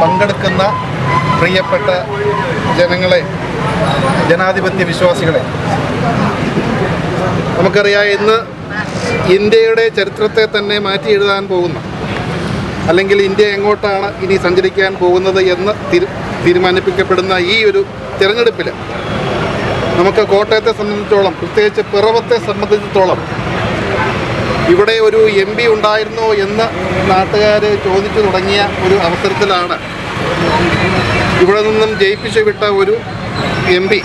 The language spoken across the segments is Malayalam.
പങ്കെടുക്കുന്ന പ്രിയപ്പെട്ട ജനങ്ങളെ ജനാധിപത്യ വിശ്വാസികളെ. നമുക്കറിയാം ഇന്ന് ഇന്ത്യയുടെ ചരിത്രത്തെ തന്നെ മാറ്റി എഴുതാൻ പോകുന്ന. അല്ലെങ്കിൽ ഇന്ത്യ എങ്ങോട്ടാണ് ഇനി സഞ്ചരിക്കാൻ പോകുന്നത് എന്ന് തീരു തീരുമാനിപ്പിക്കപ്പെടുന്ന ഈ ഒരു തിരഞ്ഞെടുപ്പിൽ നമുക്ക് കോട്ടയത്തെ സംബന്ധിച്ചോളം പ്രത്യേകിച്ച് പിറവത്തെ സംബന്ധിച്ചിടത്തോളം ഇവിടെ ഒരു എം പി ഉണ്ടായിരുന്നോ എന്ന് നാട്ടുകാർ ചോദിച്ചു തുടങ്ങിയ ഒരു അവസരത്തിലാണ് ഇവിടെ നിന്നും ജയിപ്പിച്ച് വിട്ട ഒരു എം പി.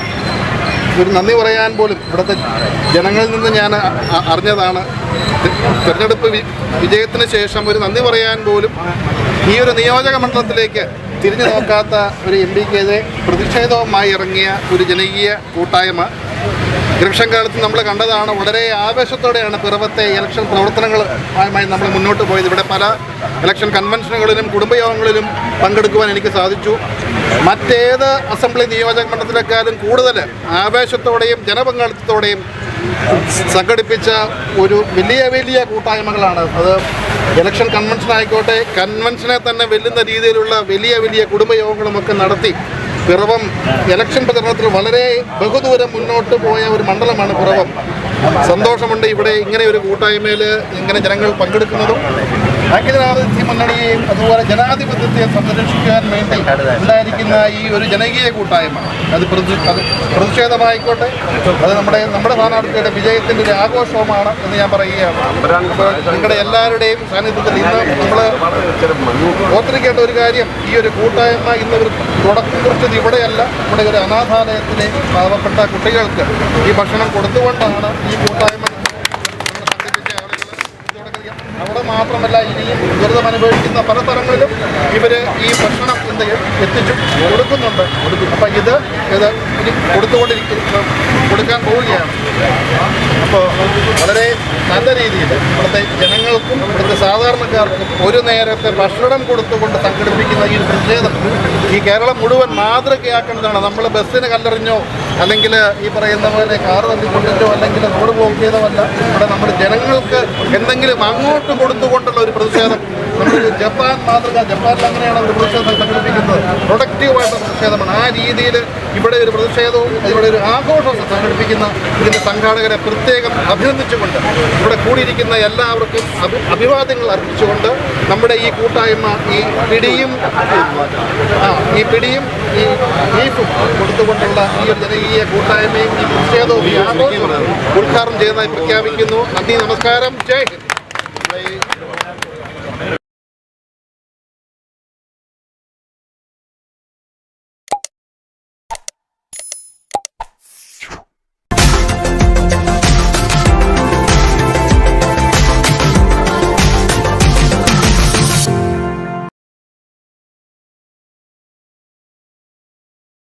ഒരു നന്ദി പറയാൻ പോലും ഇവിടുത്തെ ജനങ്ങളിൽ നിന്ന് ഞാൻ അറിഞ്ഞതാണ്. തിരഞ്ഞെടുപ്പ് വിജയത്തിന് ശേഷം ഒരു നന്ദി പറയാൻ പോലും ഈ ഒരു നിയോജക മണ്ഡലത്തിലേക്ക് തിരിഞ്ഞു നോക്കാത്ത ഒരു എം പിക്കെതിരെ പ്രതിഷേധവുമായി ഇറങ്ങിയ ഒരു ജനകീയ കൂട്ടായ്മ ഇലക്ഷൻ കാലത്ത് നമ്മൾ കണ്ടതാണ്. വളരെ ആവേശത്തോടെയാണ് പിറവത്തെ ഇലക്ഷൻ പ്രവർത്തനങ്ങളുമായി നമ്മൾ മുന്നോട്ട് പോയത്. ഇവിടെ പല ഇലക്ഷൻ കൺവെൻഷനുകളിലും കുടുംബയോഗങ്ങളിലും പങ്കെടുക്കുവാൻ എനിക്ക് സാധിച്ചു. മറ്റേത് അസംബ്ലി നിയോജക മണ്ഡലത്തിലേക്കാളും കൂടുതൽ ആവേശത്തോടെയും ജനപങ്കാളിത്തത്തോടെയും സംഘടിപ്പിച്ച ഒരു വലിയ വലിയ കൂട്ടായ്മകളാണ് അത്. ഇലക്ഷൻ കൺവെൻഷൻ ആയിക്കോട്ടെ കൺവെൻഷനെ തന്നെ വെല്ലുന്ന രീതിയിലുള്ള വലിയ വലിയ കുടുംബയോഗങ്ങളുമൊക്കെ നടത്തി പിറവം ഇലക്ഷൻ പ്രചരണത്തിൽ വളരെ ബഹുദൂരം മുന്നോട്ട് പോയ ഒരു മണ്ഡലമാണ് പിറവം. സന്തോഷമുണ്ട്. ഇവിടെ ഇങ്ങനെ ഒരു കൂട്ടായ്മയിൽ ഇങ്ങനെ ജനങ്ങൾ പങ്കെടുക്കുന്നതും ഐക്യജനാധിപത്യ മുന്നണിയെയും അതുപോലെ ജനാധിപത്യത്തെ സംരക്ഷിക്കാൻ വേണ്ടി ഉണ്ടായിരിക്കുന്ന ഈ ഒരു ജനകീയ കൂട്ടായ്മ. അത് പ്രതി അത് പ്രതിഷേധമായിക്കോട്ടെ. അത് നമ്മുടെ നമ്മുടെ സ്ഥാനാർത്ഥിയുടെ വിജയത്തിന്റെ ഒരു ആഘോഷവുമാണ് എന്ന് ഞാൻ പറയുകയാണ്. നിങ്ങളുടെ എല്ലാവരുടെയും സാന്നിധ്യത്തിൽ ഇന്ന് നമ്മൾ ഓർത്തിരിക്കേണ്ട ഒരു കാര്യം ഈ ഒരു കൂട്ടായ്മ ഇന്ന് ഒരു തുടക്കം കുറിച്ചത് ഇവിടെയല്ല. ഇവിടെ ഒരു അനാഥാലയത്തിലെ പാവപ്പെട്ട കുട്ടികൾക്ക് ഈ ഭക്ഷണം കൊടുത്തുകൊണ്ടാണ് ഈ കൂട്ടായ്മ ആളുകൾ തുടങ്ങിയത്. അവിടെ മാത്രമല്ല ഇനിയും ദുരിതം അനുഭവിക്കുന്ന പല സ്ഥലങ്ങളിലും ഇവർ ഈ ഭക്ഷണം എന്ത് എത്തിച്ചു കൊടുക്കുന്നുണ്ട്. അപ്പം ഇത് ഇത് ഇനി കൊടുത്തുകൊണ്ടിരിക്കും കൊടുക്കാൻ പോവുകയാണ്. അപ്പോൾ വളരെ നല്ല രീതിയിൽ ഇവിടുത്തെ ജനങ്ങൾക്കും ഇവിടുത്തെ സാധാരണക്കാർക്കും ഒരു നേരത്തെ ഭക്ഷണം കൊടുത്തുകൊണ്ട് സംഘടിപ്പിക്കുന്ന ഈ പ്രതിഷേധം ഈ കേരളം മുഴുവൻ മാതൃകയാക്കേണ്ടതാണ് നമ്മൾ ബസ്സിന് കല്ലെറിഞ്ഞോ അല്ലെങ്കിൽ ഈ പറയുന്ന പോലെ കാറ് തല്ലിക്കൊണ്ടിട്ടോ അല്ലെങ്കിൽ റോഡ് ബ്ലോക്ക് ചെയ്തതല്ല ഇവിടെ നമ്മുടെ ജനങ്ങൾക്ക് എന്തെങ്കിലും അങ്ങോട്ട് കൊടുത്തുകൊണ്ടുള്ള ഒരു പ്രതിഷേധം ജപ്പാൻ മാതൃക ജപ്പാനിൽ അങ്ങനെയാണ് ഒരു പ്രതിഷേധം സംഘടിപ്പിക്കുന്നത്. പ്രൊഡക്റ്റീവായിട്ടുള്ള പ്രതിഷേധമാണ്. ആ രീതിയിൽ ഇവിടെ ഒരു പ്രതിഷേധവും ഇവിടെ ഒരു ആഘോഷവും സംഘടിപ്പിക്കുന്ന ഇതിന്റെ സംഘാടകരെ പ്രത്യേകം അഭിനന്ദിച്ചുകൊണ്ട് ഇവിടെ കൂടിയിരിക്കുന്ന എല്ലാവർക്കും അഭി അഭിവാദ്യങ്ങൾ അർപ്പിച്ചുകൊണ്ട് നമ്മുടെ ഈ കൂട്ടായ്മ ഈ പിടിയും ഈ പിടിയും ഈ ബീഫും കൊടുത്തുകൊണ്ടുള്ള ഈ ഒരു ജനകീയ കൂട്ടായ്മയും ഈ പ്രതിഷേധവും ഉദ്ഘാടനം ചെയ്യുന്നതായി പ്രഖ്യാപിക്കുന്നു. നന്ദി നമസ്കാരം. ജയ് ഹിന്ദ്.